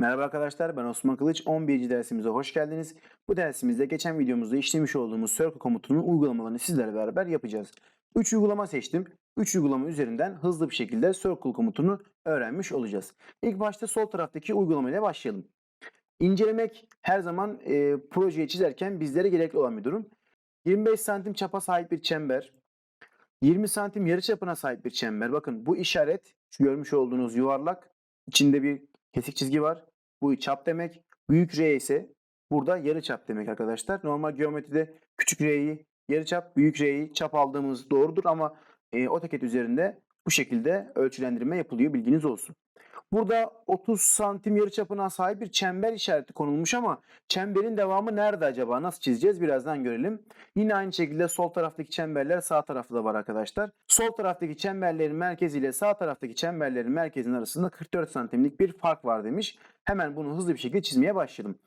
Merhaba arkadaşlar ben Osman Kılıç 11. dersimize hoş geldiniz. Bu dersimizde geçen videomuzda işlemiş olduğumuz circle komutunun uygulamalarını sizlerle beraber yapacağız. 3 uygulama seçtim. 3 uygulama üzerinden hızlı bir şekilde circle komutunu öğrenmiş olacağız. İlk başta sol taraftaki uygulamayla başlayalım. İncelemek her zaman e, projeyi çizerken bizlere gerekli olan bir durum. 25 santim çapa sahip bir çember, 20 santim yarıçapına sahip bir çember. Bakın bu işaret şu görmüş olduğunuz yuvarlak içinde bir kesik çizgi var. Bu çap demek. Büyük R ise burada yarı çap demek arkadaşlar. Normal geometride küçük R'yi yarı çap, büyük R'yi çap aldığımız doğrudur ama e, AutoCAD üzerinde bu şekilde ölçülendirme yapılıyor. Bilginiz olsun. Burada 30 santim yarı çapına sahip bir çember işareti konulmuş ama çemberin devamı nerede acaba? Nasıl çizeceğiz? Birazdan görelim. Yine aynı şekilde sol taraftaki çemberler sağ tarafta da var arkadaşlar. Sol taraftaki çemberlerin merkezi ile sağ taraftaki çemberlerin merkezinin arasında 44 santimlik bir fark var demiş. Hemen bunu hızlı bir şekilde çizmeye başlayalım.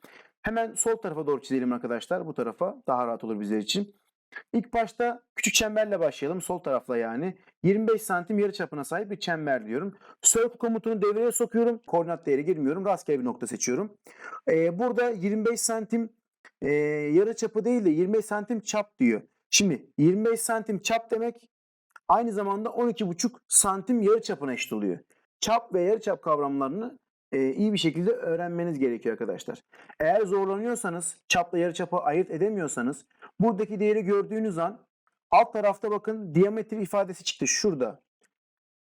Hemen sol tarafa doğru çizelim arkadaşlar. Bu tarafa daha rahat olur bizler için. İlk başta küçük çemberle başlayalım. Sol tarafla yani. 25 santim yarı çapına sahip bir çember diyorum. Circle komutunu devreye sokuyorum. Koordinat değeri girmiyorum. Rastgele bir nokta seçiyorum. Ee, burada 25 santim e, yarı çapı değil de 25 santim çap diyor. Şimdi 25 santim çap demek aynı zamanda 12,5 santim yarı çapına eşit oluyor. Çap ve yarı çap kavramlarını e, iyi bir şekilde öğrenmeniz gerekiyor arkadaşlar. Eğer zorlanıyorsanız, çapla yarı çapı ayırt edemiyorsanız buradaki değeri gördüğünüz an alt tarafta bakın diametre ifadesi çıktı şurada.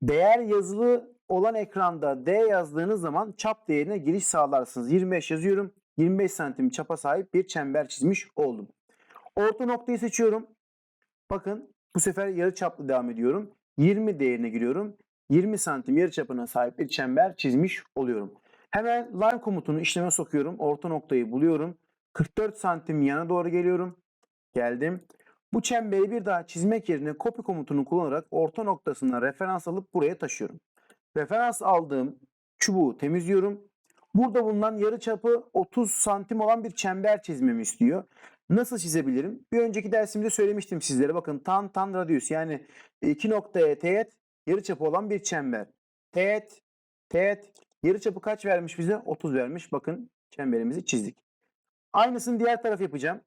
Değer yazılı olan ekranda D yazdığınız zaman çap değerine giriş sağlarsınız. 25 yazıyorum. 25 santim çapa sahip bir çember çizmiş oldum. Orta noktayı seçiyorum. Bakın bu sefer yarı çaplı devam ediyorum. 20 değerine giriyorum. 20 santim yarı çapına sahip bir çember çizmiş oluyorum. Hemen line komutunu işleme sokuyorum. Orta noktayı buluyorum. 44 santim yana doğru geliyorum. Geldim. Bu çemberi bir daha çizmek yerine copy komutunu kullanarak orta noktasına referans alıp buraya taşıyorum. Referans aldığım çubuğu temizliyorum. Burada bulunan yarı çapı 30 santim olan bir çember çizmemi istiyor. Nasıl çizebilirim? Bir önceki dersimde söylemiştim sizlere. Bakın tan tan radius yani iki noktaya teğet yarıçapı olan bir çember. Teğet, teğet yarıçapı kaç vermiş bize? 30 vermiş. Bakın çemberimizi çizdik. Aynısını diğer taraf yapacağım.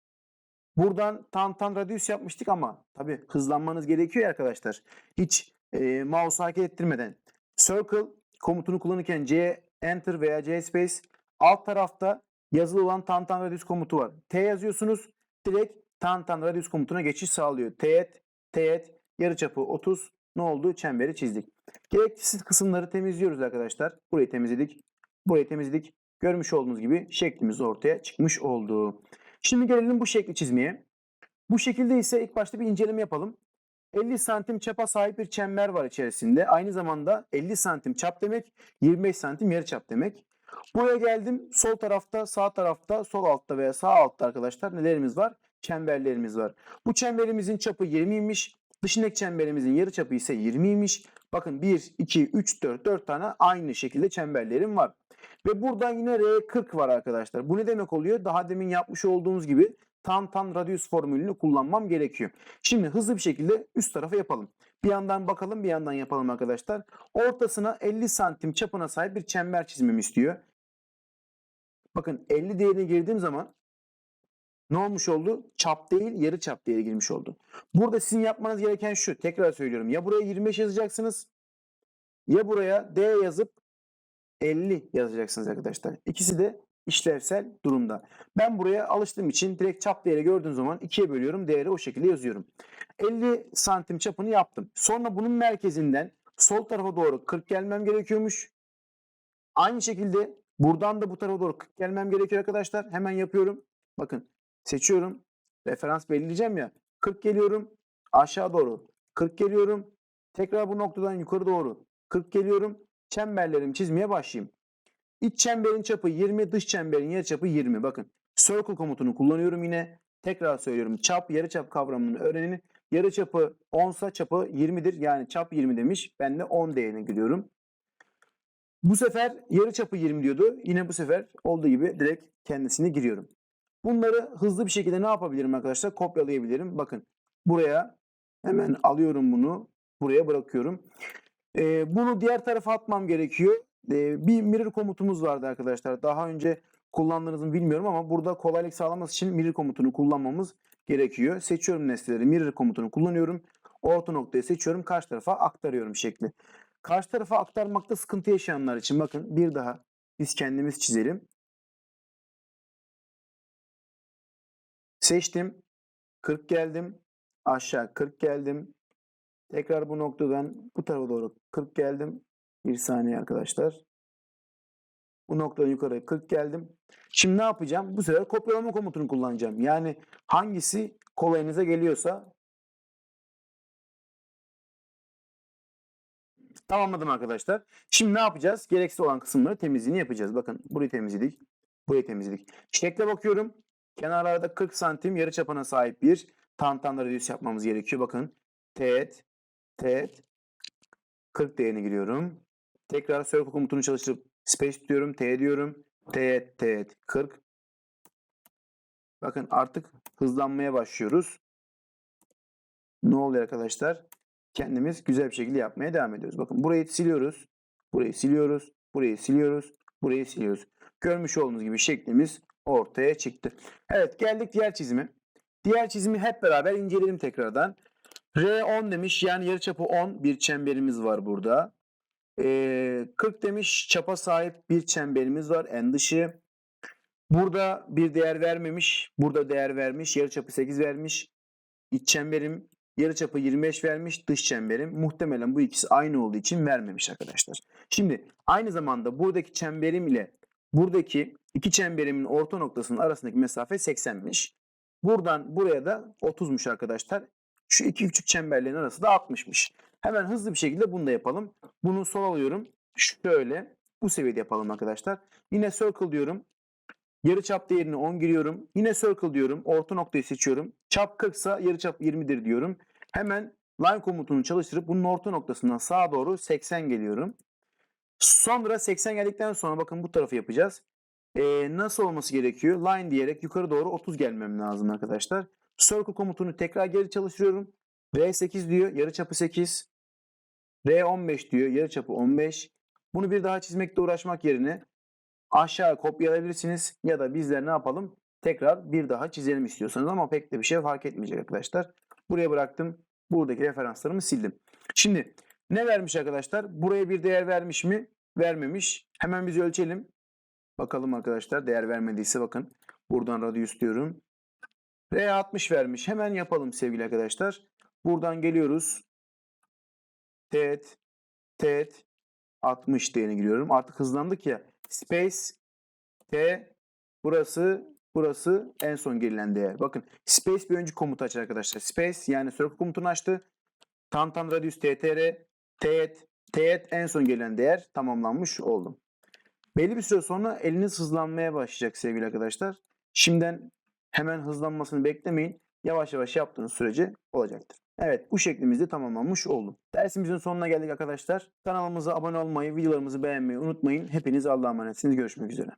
Buradan tan tan radius yapmıştık ama tabi hızlanmanız gerekiyor arkadaşlar. Hiç e, mouse hareket ettirmeden. Circle komutunu kullanırken C enter veya C space alt tarafta yazılı olan tan tan radius komutu var. T yazıyorsunuz direkt tan tan radius komutuna geçiş sağlıyor. Teğet, teğet, yarıçapı 30 ne oldu? Çemberi çizdik. Gereksiz kısımları temizliyoruz arkadaşlar. Burayı temizledik. Burayı temizledik. Görmüş olduğunuz gibi şeklimiz ortaya çıkmış oldu. Şimdi gelelim bu şekli çizmeye. Bu şekilde ise ilk başta bir inceleme yapalım. 50 santim çapa sahip bir çember var içerisinde. Aynı zamanda 50 santim çap demek, 25 santim yarı çap demek. Buraya geldim. Sol tarafta, sağ tarafta, sol altta veya sağ altta arkadaşlar nelerimiz var? Çemberlerimiz var. Bu çemberimizin çapı 20'ymiş. Dışındaki çemberimizin yarı çapı ise 20'ymiş. Bakın 1, 2, 3, 4, 4 tane aynı şekilde çemberlerim var. Ve burada yine R40 var arkadaşlar. Bu ne demek oluyor? Daha demin yapmış olduğumuz gibi tan tan radius formülünü kullanmam gerekiyor. Şimdi hızlı bir şekilde üst tarafa yapalım. Bir yandan bakalım bir yandan yapalım arkadaşlar. Ortasına 50 santim çapına sahip bir çember çizmemi istiyor. Bakın 50 değerine girdiğim zaman ne olmuş oldu? Çap değil yarı çap değeri girmiş oldu. Burada sizin yapmanız gereken şu. Tekrar söylüyorum. Ya buraya 25 yazacaksınız ya buraya D yazıp 50 yazacaksınız arkadaşlar. İkisi de işlevsel durumda. Ben buraya alıştığım için direkt çap değeri gördüğüm zaman ikiye bölüyorum. Değeri o şekilde yazıyorum. 50 santim çapını yaptım. Sonra bunun merkezinden sol tarafa doğru 40 gelmem gerekiyormuş. Aynı şekilde buradan da bu tarafa doğru 40 gelmem gerekiyor arkadaşlar. Hemen yapıyorum. Bakın seçiyorum. Referans belirleyeceğim ya. 40 geliyorum. Aşağı doğru 40 geliyorum. Tekrar bu noktadan yukarı doğru 40 geliyorum. Çemberlerimi çizmeye başlayayım. İç çemberin çapı 20, dış çemberin yarıçapı 20. Bakın circle komutunu kullanıyorum yine. Tekrar söylüyorum. Çap, yarıçap kavramını öğrenin. Yarıçapı 10 sa çapı 20'dir. Yani çap 20 demiş. Ben de 10 değerine giriyorum. Bu sefer yarıçapı 20 diyordu. Yine bu sefer olduğu gibi direkt kendisine giriyorum. Bunları hızlı bir şekilde ne yapabilirim arkadaşlar? Kopyalayabilirim. Bakın buraya hemen alıyorum bunu. Buraya bırakıyorum. Ee, bunu diğer tarafa atmam gerekiyor. e, bir mirror komutumuz vardı arkadaşlar. Daha önce kullandığınızı bilmiyorum ama burada kolaylık sağlaması için mirror komutunu kullanmamız gerekiyor. Seçiyorum nesneleri mirror komutunu kullanıyorum. Orta noktayı seçiyorum. Karşı tarafa aktarıyorum şekli. Karşı tarafa aktarmakta sıkıntı yaşayanlar için bakın bir daha biz kendimiz çizelim. Seçtim. 40 geldim. Aşağı 40 geldim. Tekrar bu noktadan bu tarafa doğru 40 geldim. Bir saniye arkadaşlar. Bu noktadan yukarı 40 geldim. Şimdi ne yapacağım? Bu sefer kopyalama komutunu kullanacağım. Yani hangisi kolayınıza geliyorsa Tamamladım arkadaşlar. Şimdi ne yapacağız? Gereksiz olan kısımları temizliğini yapacağız. Bakın burayı temizledik. Burayı temizledik. Şekle bakıyorum. Kenarlarda 40 santim yarı çapına sahip bir tantanla radius yapmamız gerekiyor. Bakın teğet, teğet 40 değerine giriyorum. Tekrar circle komutunu çalıştırıp space diyorum, t diyorum. Teğet, teğet 40. Bakın artık hızlanmaya başlıyoruz. Ne oluyor arkadaşlar? Kendimiz güzel bir şekilde yapmaya devam ediyoruz. Bakın burayı siliyoruz. Burayı siliyoruz. Burayı siliyoruz. Burayı siliyoruz. Görmüş olduğunuz gibi şeklimiz ortaya çıktı. Evet geldik diğer çizime. Diğer çizimi hep beraber inceleyelim tekrardan. R10 demiş yani yarıçapı 10 bir çemberimiz var burada. Ee, 40 demiş çapa sahip bir çemberimiz var en dışı. Burada bir değer vermemiş. Burada değer vermiş. Yarıçapı 8 vermiş. İç çemberim yarıçapı 25 vermiş. Dış çemberim muhtemelen bu ikisi aynı olduğu için vermemiş arkadaşlar. Şimdi aynı zamanda buradaki çemberim ile buradaki iki çemberimin orta noktasının arasındaki mesafe 80'miş. Buradan buraya da 30'muş arkadaşlar. Şu iki küçük çemberlerin arası da 60'mış. Hemen hızlı bir şekilde bunu da yapalım. Bunu sol alıyorum. Şöyle bu seviyede yapalım arkadaşlar. Yine circle diyorum. Yarı çap değerini 10 giriyorum. Yine circle diyorum. Orta noktayı seçiyorum. Çap 40 ise yarı çap 20'dir diyorum. Hemen line komutunu çalıştırıp bunun orta noktasından sağa doğru 80 geliyorum. Sonra 80 geldikten sonra bakın bu tarafı yapacağız. Ee, nasıl olması gerekiyor? Line diyerek yukarı doğru 30 gelmem lazım arkadaşlar. Circle komutunu tekrar geri çalıştırıyorum. R8 diyor. Yarıçapı 8. R15 diyor. Yarıçapı 15. Bunu bir daha çizmekle uğraşmak yerine aşağı kopyalayabilirsiniz. Ya da bizler ne yapalım? Tekrar bir daha çizelim istiyorsanız ama pek de bir şey fark etmeyecek arkadaşlar. Buraya bıraktım. Buradaki referanslarımı sildim. Şimdi ne vermiş arkadaşlar? Buraya bir değer vermiş mi? Vermemiş. Hemen biz ölçelim. Bakalım arkadaşlar değer vermediyse bakın. Buradan radius diyorum. R60 vermiş. Hemen yapalım sevgili arkadaşlar. Buradan geliyoruz. Teğet, teğet 60 değerine giriyorum. Artık hızlandık ya. Space, T, burası, burası en son girilen değer. Bakın space bir önceki komutu açar arkadaşlar. Space yani circle komutunu açtı. Tam radius TTR, teğet, teğet en son gelen değer tamamlanmış oldu. Belli bir süre sonra eliniz hızlanmaya başlayacak sevgili arkadaşlar. Şimdiden hemen hızlanmasını beklemeyin. Yavaş yavaş yaptığınız sürece olacaktır. Evet bu şeklimizde tamamlanmış oldu. Dersimizin sonuna geldik arkadaşlar. Kanalımıza abone olmayı, videolarımızı beğenmeyi unutmayın. Hepiniz Allah'a emanetsiniz. Görüşmek üzere.